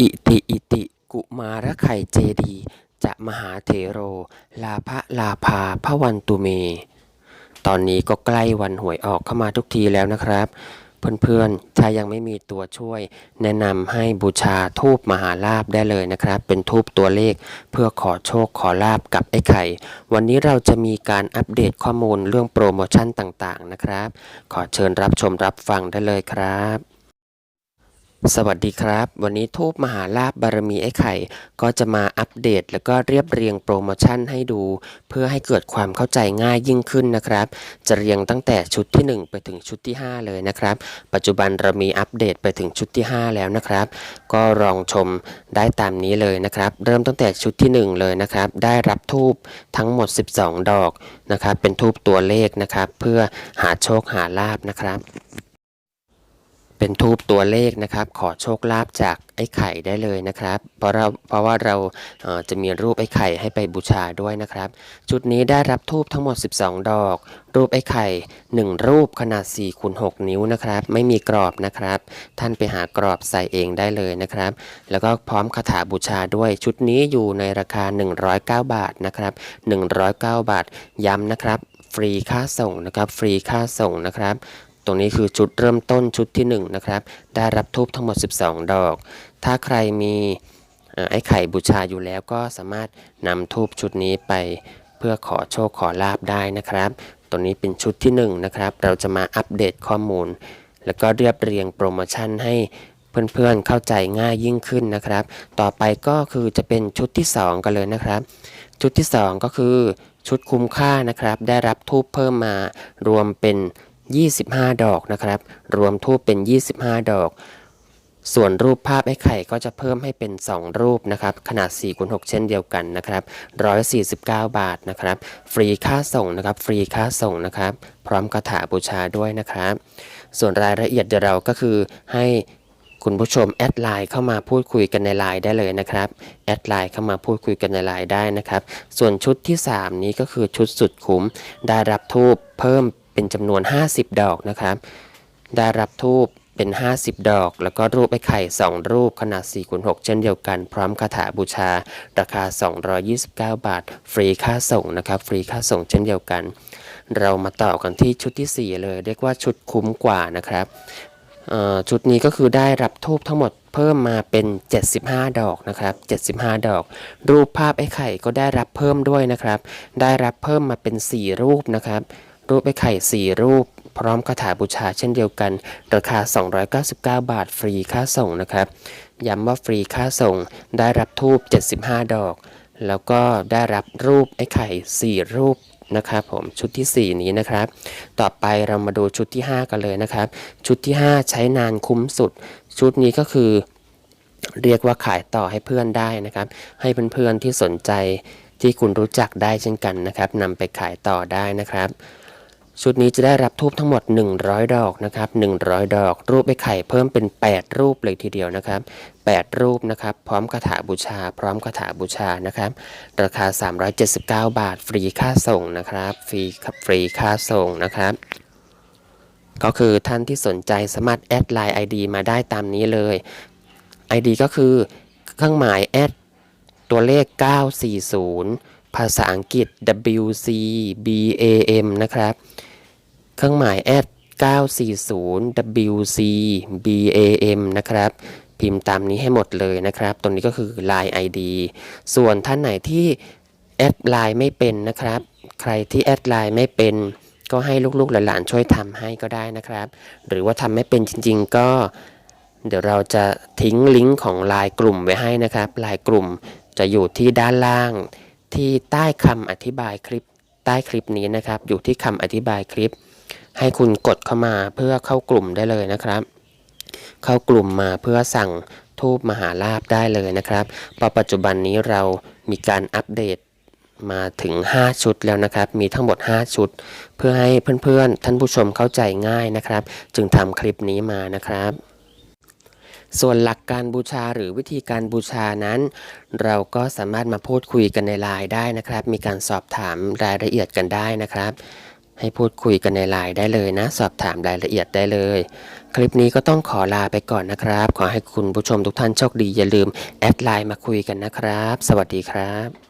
อิติอิติ กุมารไข่เจดี จะมหาเถโร ลาภลาภาพระวันตุเม ตอนนี้ก็ใกล้วันหวยออกเข้ามาทุกทีแล้วนะครับ เพื่อนๆถ้ายังไม่มีตัวช่วย แนะนำให้บูชาทูบมหาลาบได้เลยนะครับ เป็นทูบตัวเลขเพื่อขอโชคขอลาบกับไอ้ไข่ วันนี้เราจะมีการอัปเดตข้อมูลเรื่องโปรโมชั่นต่างๆนะครับ ขอเชิญรับชมรับฟังได้เลยครับ สวัสดีครับ วันนี้ทูบมหาลาบบารมีไอ้ไข่ ก็จะมาอัปเดต แล้วก็เรียบเรียงโปรโมชั่นให้ดู เพื่อให้เกิดความเข้าใจง่ายยิ่งขึ้นนะครับ จะเรียงตั้งแต่ชุดที่ 1 ไปถึงชุดที่ 5 เลยนะครับ ปัจจุบันเรามีอัปเดตไปถึงชุดที่ 5 แล้วนะครับ ก็ลองชมได้ตามนี้เลยนะครับ เริ่มตั้งแต่ชุดที่ 1 เลยนะครับ ได้รับทูบทั้งหมด 12 ดอกนะครับ เป็นทูบตัวเลขนะครับ เพื่อหาโชคหาลาบนะครับ เป็นทูบตัวเลขนะครับ ขอโชคลาภจากไอ้ไข่ได้เลยนะครับ เพราะเราเพราะว่าเราจะมีรูปไอ้ไข่ให้ไปบูชาด้วยนะครับชุดนี้ได้รับทูบทั้งหมด 12 ดอก รูปไอ้ไข่ 1 รูปขนาด4คูณ6นิ้วนะครับ ไม่มีกรอบนะครับ ท่านไปหากรอบใส่เองได้เลยนะครับ แล้วก็พร้อมคาถาบูชาด้วยชุดนี้อยู่ในราคา 109 บาทนะครับ 109 บาทย้ำนะครับ ฟรีค่าส่งนะครับ ฟรีค่าส่งนะครับ ตรงนี้คือจุดเริ่มต้นชุดที่1นะครับ ได้รับทูบทั้งหมด 12 ดอก ถ้าใครมีไอ้ไข่บูชาอยู่แล้วก็สามารถนำทูบชุดนี้ไปเพื่อขอโชคขอลาบได้นะครับตรงนี้เป็นชุดที่1นะครับ เราจะมาอัปเดตข้อมูล แล้วก็เรียบเรียงโปรโมชั่นให้เพื่อนๆเข้าใจง่ายยิ่งขึ้นนะครับ ต่อไปก็คือจะเป็นชุดที่ 2 กันเลยนะครับ ชุดที่ 2 ก็คือชุดคุ้มค่านะครับ ได้รับทูบเพิ่มมารวมเป็น 25 ดอกนะครับ รวมทูบเป็น 25 ดอก ส่วนรูปภาพไอ้ไข่ก็จะเพิ่มให้เป็น 2 รูปนะครับ ขนาด4คูณ6เช่นเดียวกันนะครับ149 บาทนะครับ ฟรีค่าส่งนะครับ ฟรีค่าส่งนะครับ พร้อมคาถาบูชาด้วยนะครับ ส่วนรายละเอียดเดี๋ยวเราก็คือให้คุณผู้ชมแอดไลน์เข้ามาพูดคุยกันในไลน์ได้เลยนะครับแอดไลน์เข้ามาพูดคุยกันในไลน์ได้นะครับ ส่วนชุดที่ 3 นี้ก็คือชุดสุดคุ้มได้รับทูบเพิ่ม เป็นจำนวน 50 ดอกนะครับ ได้รับทูบเป็น 50 ดอก แล้วก็รูปไอ้ไข่ 2 รูปขนาด4คูณ6เช่นเดียวกัน พร้อมคาถาบูชา ราคา 229 บาท ฟรีค่าส่งนะครับ ฟรีค่าส่งเช่นเดียวกัน เรามาต่อกันที่ชุดที่ 4 เลย เรียกว่าชุดคุ้มกว่านะครับชุดนี้ก็คือได้รับทูบทั้งหมดเพิ่มมาเป็น 75 ดอกนะครับ 75 ดอก รูปภาพไอ้ไข่ก็ได้รับเพิ่มด้วยนะครับ ได้รับเพิ่มมาเป็น 4 รูปนะครับ รูปไอ้ไข่ 4 รูป พร้อมคาถาบูชาเช่นเดียวกัน ราคา 299 บาทฟรีค่าส่งนะครับ ย้ำว่าฟรีค่าส่งได้รับทูบ75 ดอก แล้วก็ได้รับรูปไอ้ไข่ 4 รูปนะครับผมชุดทีสี่ 4 นี้นะครับ ต่อไปเรามาดูชุดที่ 5 กันเลยนะครับ ชุดที่ 5 ใช้นานคุ้มสุด ชุดนี้ก็คือ เรียกว่าขายต่อให้เพื่อนได้นะครับ ให้เพื่อนๆที่สนใจที่คุณรู้จักได้เช่นกันนะครับนำไปขายต่อได้นะครับ ชุดนี้จะได้รับทูบทั้งหมด 100 ดอกนะครับ100 ดอก รูปไอ้ไข่เพิ่มเป็น 8 รูปเลยทีเดียวนะครับ 8 รูปนะครับ พร้อมคาถาบูชา พร้อมคาถาบูชานะครับ ราคา 379 บาท ฟรีค่าส่งนะครับ ฟรีฟรีค่าส่งนะครับ ก็คือท่านที่สนใจสามารถแอดไลน์ ID มาได้ตามนี้เลย ID ก็คือเครื่องหมายแอดตัวเลข 940 ภาษาอังกฤษ WCBAM นะครับ เครื่องหมายแอด940 WCBAM นะครับพิมพ์ตามนี้ให้หมดเลยนะครับ ตรงนี้ก็คือ Line ID ส่วนท่านไหนที่แอดไลน์ไม่เป็นนะครับ ใครที่แอดไลน์ไม่เป็น ก็ให้ลูกๆหลานๆช่วยทำให้ก็ได้นะครับ หรือว่าทำไม่เป็นจริง ๆ ก็ เดี๋ยวเราจะทิ้งลิงก์ของไลน์กลุ่มไว้ให้นะครับไลน์กลุ่มจะอยู่ที่ด้านล่าง ที่ใต้คำอธิบายคลิป ใต้คลิปนี้นะครับ อยู่ที่คำอธิบายคลิป ให้คุณกดเข้ามาเพื่อเข้ากลุ่มได้เลยนะครับ เข้ากลุ่มมาเพื่อสั่งทูบมหาลาบได้เลยนะครับพราะปัจจุบันนี้เรามีการอัปเดตมาถึง 5 ชุดแล้วนะครับ มีทั้งหมด 5 ชุด เพื่อให้เพื่อนๆ ท่านผู้ชมเข้าใจง่ายนะครับ จึงทำคลิปนี้มานะครับ ส่วนหลักการบูชาหรือวิธีการบูชานั้น เราก็สามารถมาพูดคุยกันในไลน์ได้นะครับ มีการสอบถามรายละเอียดกันได้นะครับ ให้พูดคุยกันในไลน์ได้เลยนะ สอบถามรายละเอียดได้เลย คลิปนี้ก็ต้องขอลาไปก่อนนะครับ ขอให้คุณผู้ชมทุกท่านโชคดีอย่าลืมแอดไลน์มาคุยกันนะครับ สวัสดีครับ